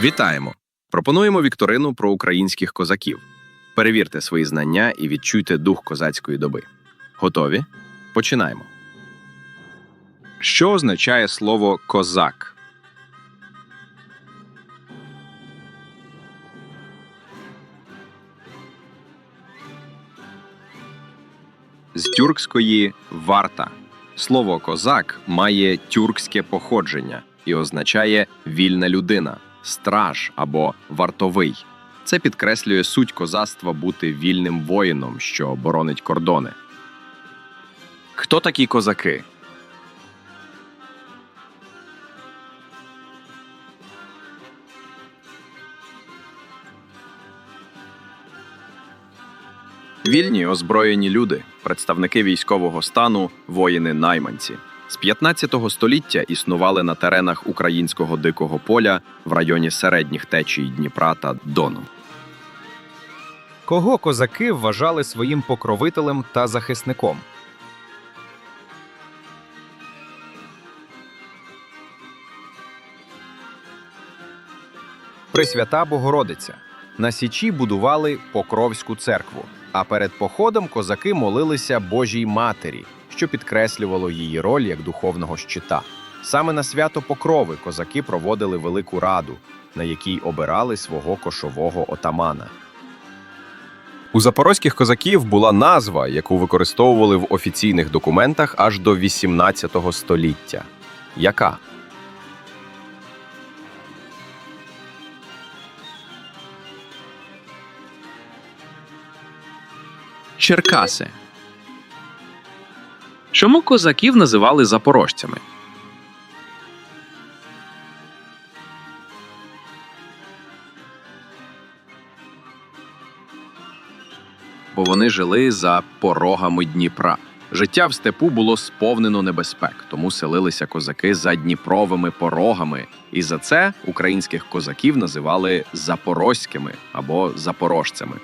Вітаємо! Пропонуємо вікторину про українських козаків. Перевірте свої знання і відчуйте дух козацької доби. Готові? Починаємо. Що означає слово козак? З тюркської варта. Слово козак має тюркське походження і означає вільна людина, страж або вартовий. Це підкреслює суть козацтва бути вільним воїном, що боронить кордони. Хто такі козаки? Вільні озброєні люди, представники військового стану, воїни-найманці. З 15 століття існували на теренах українського дикого поля в районі середніх течій Дніпра та Дону. Кого козаки вважали своїм покровителем та захисником? Пресвята Богородиця. На Січі будували Покровську церкву, а перед походом козаки молилися Божій Матері, що підкреслювало її роль як духовного щита. Саме на свято Покрови козаки проводили велику раду, на якій обирали свого кошового отамана. У запорозьких козаків була назва, яку використовували в офіційних документах аж до 18 століття. Яка? Черкаси. Чому козаків називали запорожцями? Бо вони жили за порогами Дніпра. Життя в степу було сповнено небезпек, тому селилися козаки за Дніпровими порогами, і за це українських козаків називали запорозькими або запорожцями.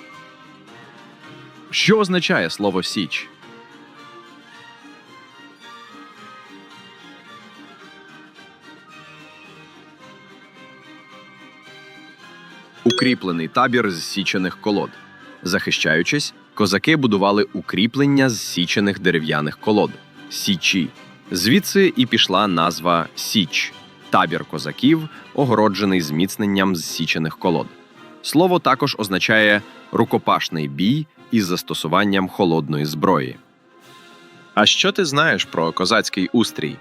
Що означає слово Січ? Укріплений табір з січених колод. Захищаючись, козаки будували укріплення з січених дерев'яних колод січі. Звідси і пішла назва Січ табір козаків, огороджений зміцненням з січених колод. Слово також означає рукопашний бій із застосуванням холодної зброї. А що ти знаєш про козацький устрій?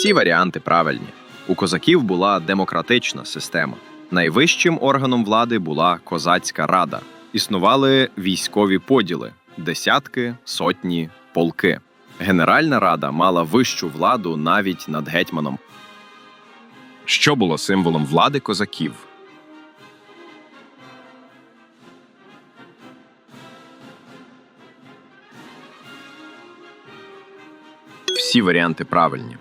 Всі варіанти правильні. У козаків була демократична система. Найвищим органом влади була козацька рада. Існували військові поділи десятки, сотні, полки. Генеральна рада мала вищу владу навіть над гетьманом. Що було символом влади козаків? Всі варіанти правильні.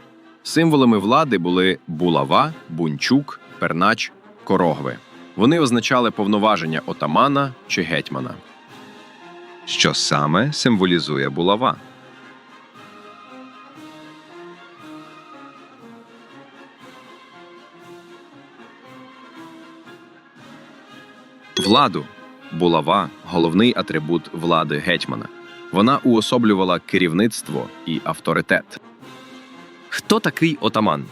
Символами влади були булава, бунчук, пернач, корогви. Вони означали повноваження отамана чи гетьмана. Що саме символізує булава? Владу булава головний атрибут влади гетьмана. Вона уособлювала керівництво і авторитет. Хто такий отаман?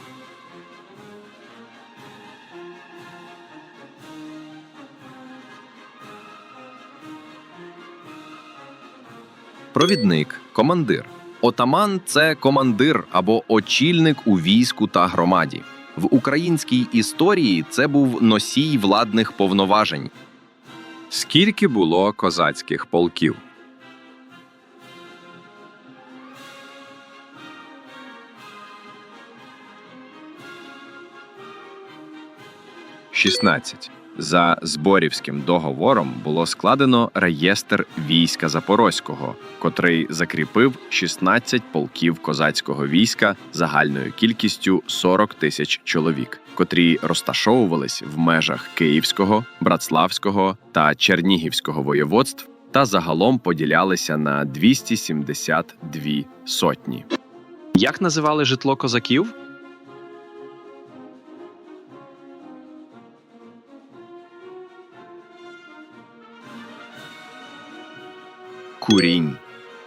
Провідник, командир. Отаман це командир або очільник у війську та громаді. В українській історії це був носій владних повноважень. Скільки було козацьких полків? Шістнадцять. За Зборівським договором було складено реєстр війська Запорозького, котрий закріпив 16 полків козацького війська загальною кількістю 40 тисяч чоловік, котрі розташовувались в межах Київського, Братславського та Чернігівського воєводств та загалом поділялися на 272 сотні. Як називали житло козаків? Курінь.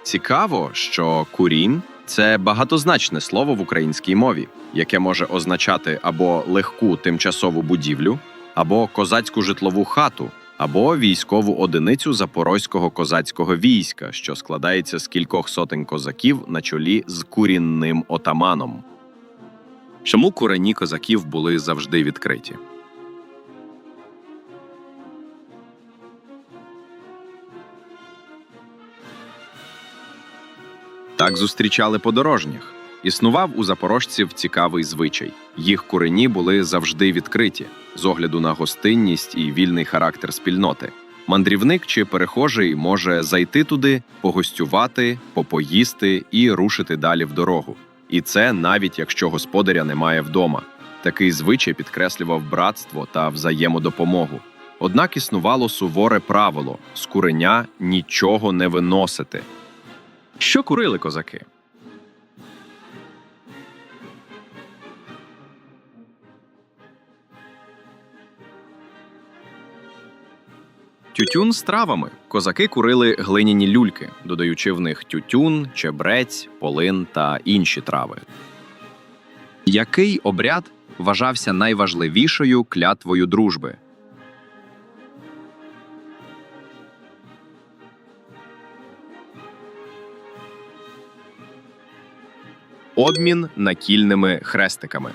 Цікаво, що курінь це багатозначне слово в українській мові, яке може означати або легку тимчасову будівлю, або козацьку житлову хату, або військову одиницю запорозького козацького війська, що складається з кількох сотень козаків на чолі з курінним отаманом. Чому курені козаків були завжди відкриті? Так зустрічали подорожніх. Існував у запорожців цікавий звичай. Їх курені були завжди відкриті з огляду на гостинність і вільний характер спільноти. Мандрівник чи перехожий може зайти туди, погостювати, попоїсти і рушити далі в дорогу. І це навіть якщо господаря немає вдома. Такий звичай підкреслював братство та взаємодопомогу. Однак існувало суворе правило з куреня нічого не виносити. Що курили козаки? Тютюн з травами. Козаки курили глиняні люльки, додаючи в них тютюн, чебрець, полин та інші трави. Який обряд вважався найважливішою клятвою дружби? Обмін накільними хрестиками.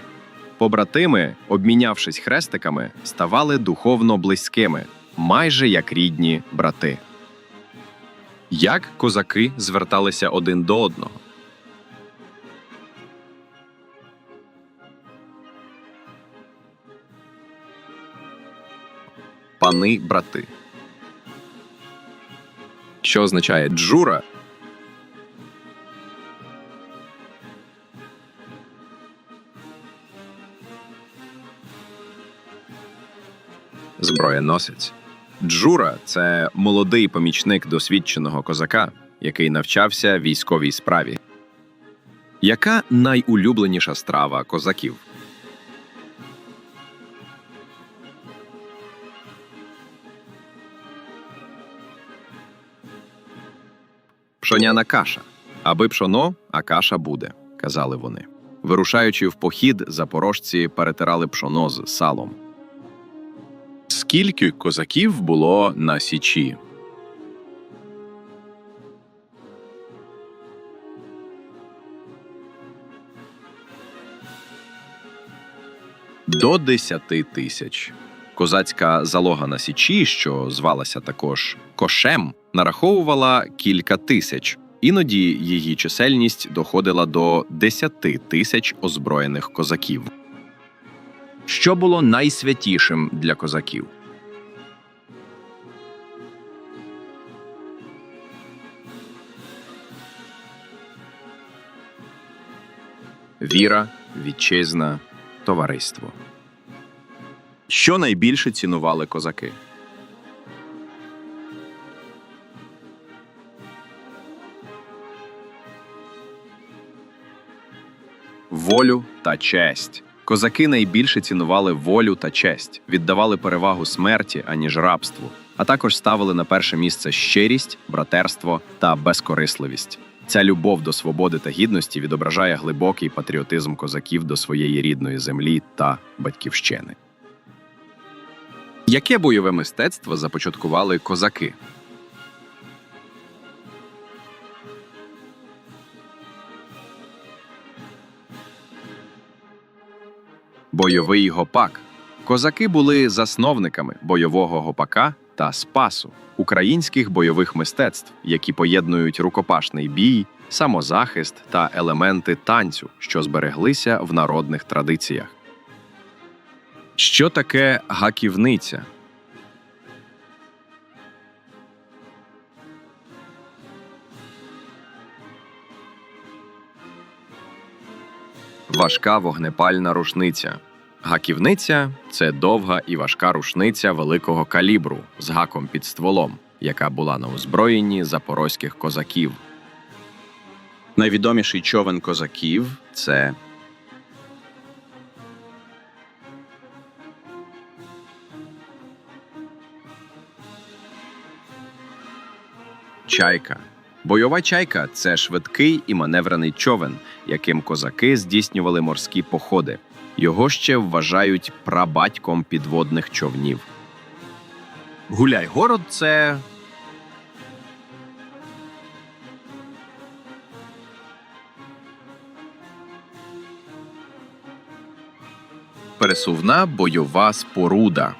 Побратими, обмінявшись хрестиками, ставали духовно близькими, майже як рідні брати. Як козаки зверталися один до одного? Пани брати. Що означає джура? Зброєносець. Джура це молодий помічник досвідченого козака, який навчався військовій справі. Яка найулюбленіша страва козаків? Пшоняна каша. Аби пшоно, а каша буде, казали вони. Вирушаючи в похід, запорожці перетирали пшоно з салом. Скільки козаків було на січі? До десяти тисяч. Козацька залога на січі, що звалася також кошем, нараховувала кілька тисяч. Іноді її чисельність доходила до десяти тисяч озброєних козаків. Що було найсвятішим для козаків? Віра, вітчизна, товариство. Що найбільше цінували козаки? Волю та честь. Козаки найбільше цінували волю та честь, віддавали перевагу смерті аніж рабству, а також ставили на перше місце щирість, братерство та безкорисливість. Ця любов до свободи та гідності відображає глибокий патріотизм козаків до своєї рідної землі та батьківщини. Яке бойове мистецтво започаткували козаки? Бойовий гопак. Козаки були засновниками бойового гопака та спасу українських бойових мистецтв, які поєднують рукопашний бій, самозахист та елементи танцю, що збереглися в народних традиціях. Що таке гаківниця? Важка вогнепальна рушниця. Гаківниця це довга і важка рушниця великого калібру з гаком під стволом. яка була на озброєнні запорозьких козаків. Найвідоміший човен козаків це чайка. Бойова чайка це швидкий і маневрений човен, яким козаки здійснювали морські походи. Його ще вважають прабатьком підводних човнів. Гуляй-город це пересувна бойова споруда.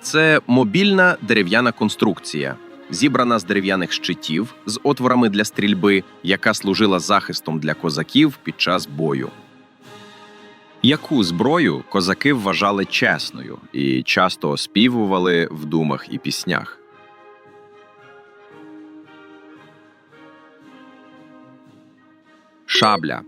Це мобільна дерев'яна конструкція, зібрана з дерев'яних щитів з отворами для стрільби, яка служила захистом для козаків під час бою. Яку зброю козаки вважали чесною і часто оспівували в думах і піснях. Шабля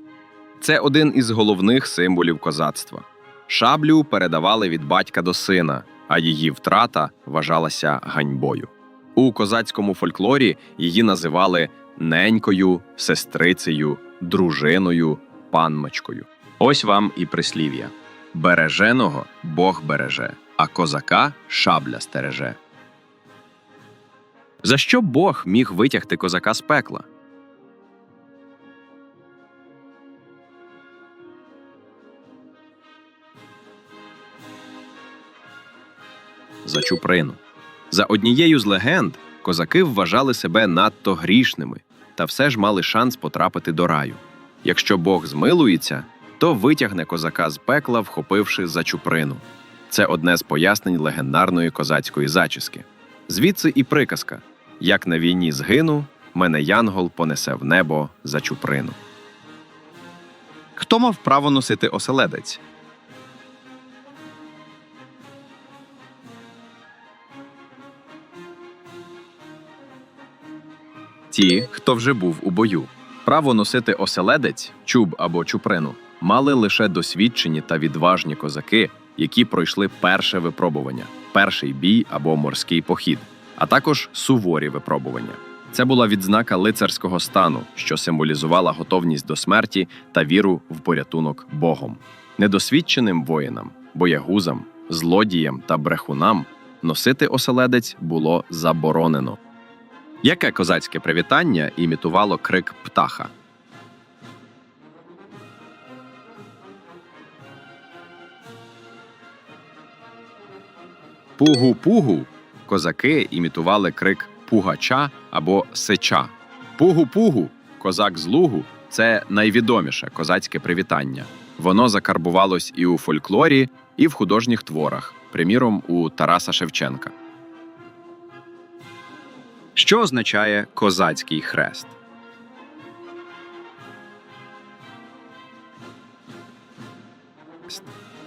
це один із головних символів козацтва. Шаблю передавали від батька до сина, а її втрата вважалася ганьбою. У козацькому фольклорі її називали ненькою, сестрицею, дружиною, панночкою. Ось вам і прислів'я: береженого Бог береже, а козака шабля стереже. За що Бог міг витягти козака з пекла? за чуприну. За однією з легенд, козаки вважали себе надто грішними та все ж мали шанс потрапити до раю. Якщо Бог змилується, то витягне козака з пекла, вхопивши за чуприну. Це одне з пояснень легендарної козацької зачіски. Звідси і приказка: як на війні згину, мене Янгол понесе в небо за чуприну. Хто мав право носити оселедець? Ті, хто вже був у бою. Право носити оселедець, чуб або чуприну, мали лише досвідчені та відважні козаки, які пройшли перше випробування, перший бій або морський похід, а також суворі випробування. Це була відзнака лицарського стану, що символізувала готовність до смерті та віру в порятунок Богом. Недосвідченим воїнам, боягузам, злодіям та брехунам носити оселедець було заборонено. Яке козацьке привітання імітувало крик птаха? Пугу-пугу козаки імітували крик пугача або сеча. Пугу-пугу козак з лугу це найвідоміше козацьке привітання. Воно закарбувалось і у фольклорі, і в художніх творах, приміром у Тараса Шевченка. Що означає козацький хрест?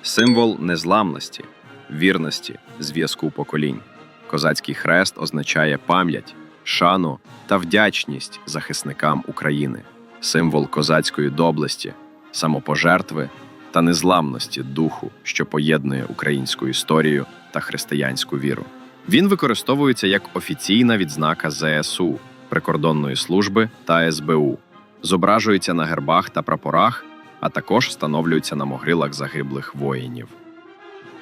Символ незламності, вірності, зв'язку поколінь. Козацький хрест означає пам'ять, шану та вдячність захисникам України, символ козацької доблесті, самопожертви та незламності духу, що поєднує українську історію та християнську віру. Він використовується як офіційна відзнака ЗСУ, прикордонної служби та СБУ, зображується на гербах та прапорах, а також встановлюється на могилах загиблих воїнів.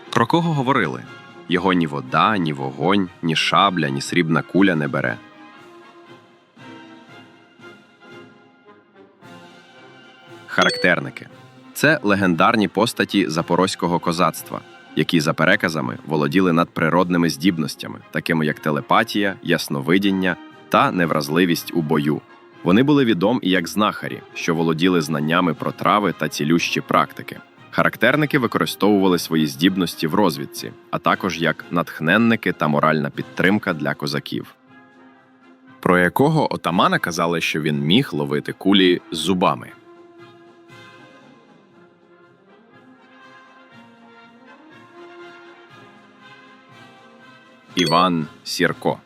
Про кого говорили? Його ні вода, ні вогонь, ні шабля, ні срібна куля не бере. Характерники це легендарні постаті запорозького козацтва, які за переказами володіли надприродними здібностями, такими як телепатія, ясновидіння та невразливість у бою. Вони були відомі як знахарі, що володіли знаннями про трави та цілющі практики. Характерники використовували свої здібності в розвідці, а також як натхненники та моральна підтримка для козаків. Про якого отамана казали, що він міг ловити кулі зубами. Іван Сірко.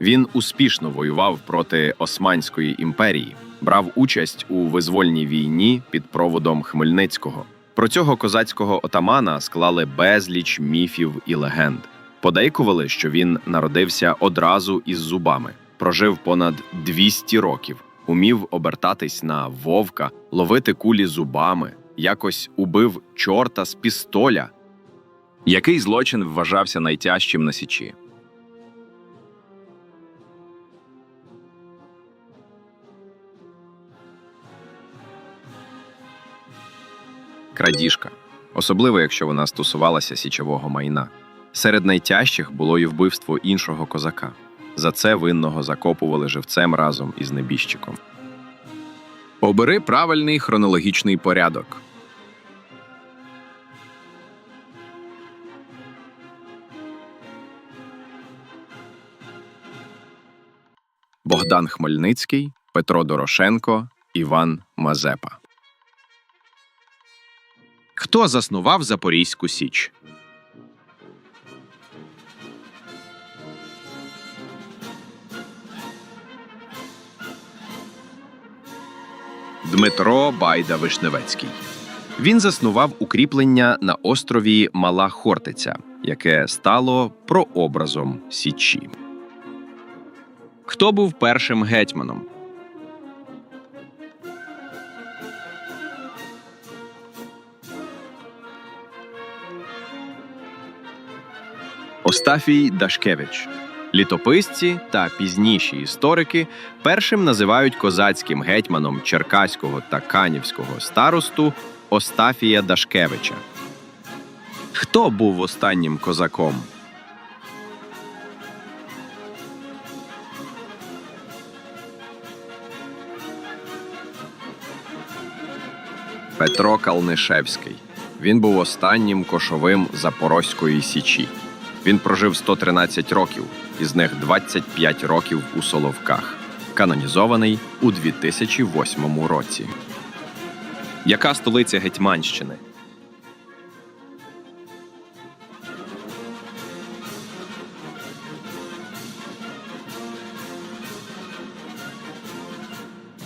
Він успішно воював проти Османської імперії, брав участь у визвольній війні під проводом Хмельницького. Про цього козацького отамана склали безліч міфів і легенд. Подейкували, що він народився одразу із зубами, прожив понад 200 років, умів обертатись на вовка, ловити кулі зубами, якось убив чорта з пістоля. Який злочин вважався найтяжчим на січі? Крадіжка, особливо якщо вона стосувалася січового майна. Серед найтяжчих було і вбивство іншого козака. За це винного закопували живцем разом із небіжчиком. Обери правильний хронологічний порядок. Богдан Хмельницький, Петро Дорошенко, Іван Мазепа. Хто заснував Запорізьку Січ? Дмитро Байда Вишневецький. Він заснував укріплення на острові Мала Хортиця, яке стало прообразом Січі. Хто був першим гетьманом? Остафій Дашкевич. Літописці та пізніші історики першим називають козацьким гетьманом Черкаського та Канівського старосту Остафія Дашкевича. Хто був останнім козаком? Петро Калнишевський. Він був останнім кошовим Запорозької січі. Він прожив 113 років, із них 25 років у Соловках, канонізований у 2008 році. Яка столиця Гетьманщини?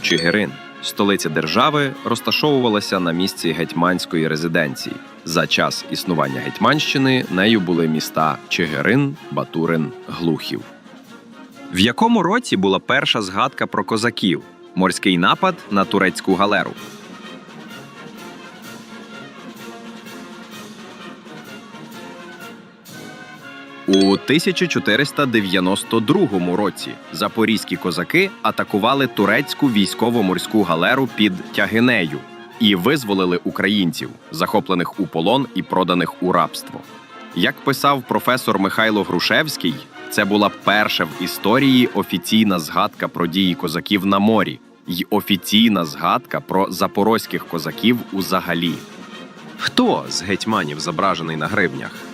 Чигирин, столиця держави, розташовувалася на місці гетьманської резиденції. За час існування Гетьманщини нею були міста Чигирин, Батурин, Глухів. В якому році була перша згадка про козаків? Морський напад на турецьку галеру. 1492 році запорізькі козаки атакували турецьку військово-морську галеру під Тягинею і визволили українців, захоплених у полон і проданих у рабство. Як писав професор Михайло Грушевський, це була перша в історії офіційна згадка про дії козаків на морі й офіційна згадка про запорозьких козаків узагалі. Хто з гетьманів зображений на гривнях?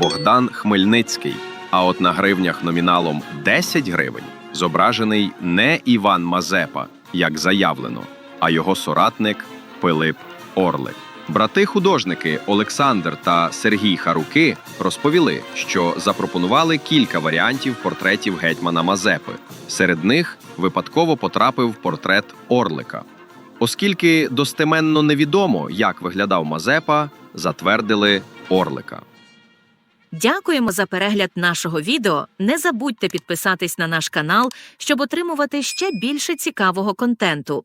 Богдан Хмельницький. А от на гривнях номіналом 10 гривень зображений не Іван Мазепа, як заявлено, а його соратник Пилип Орлик. Брати-художники Олександр та Сергій Харуки розповіли, що запропонували кілька варіантів портретів гетьмана Мазепи. Серед них випадково потрапив портрет Орлика. Оскільки достеменно невідомо, як виглядав Мазепа, затвердили Орлика. Дякуємо за перегляд нашого відео. Не забудьте підписатись на наш канал, щоб отримувати ще більше цікавого контенту.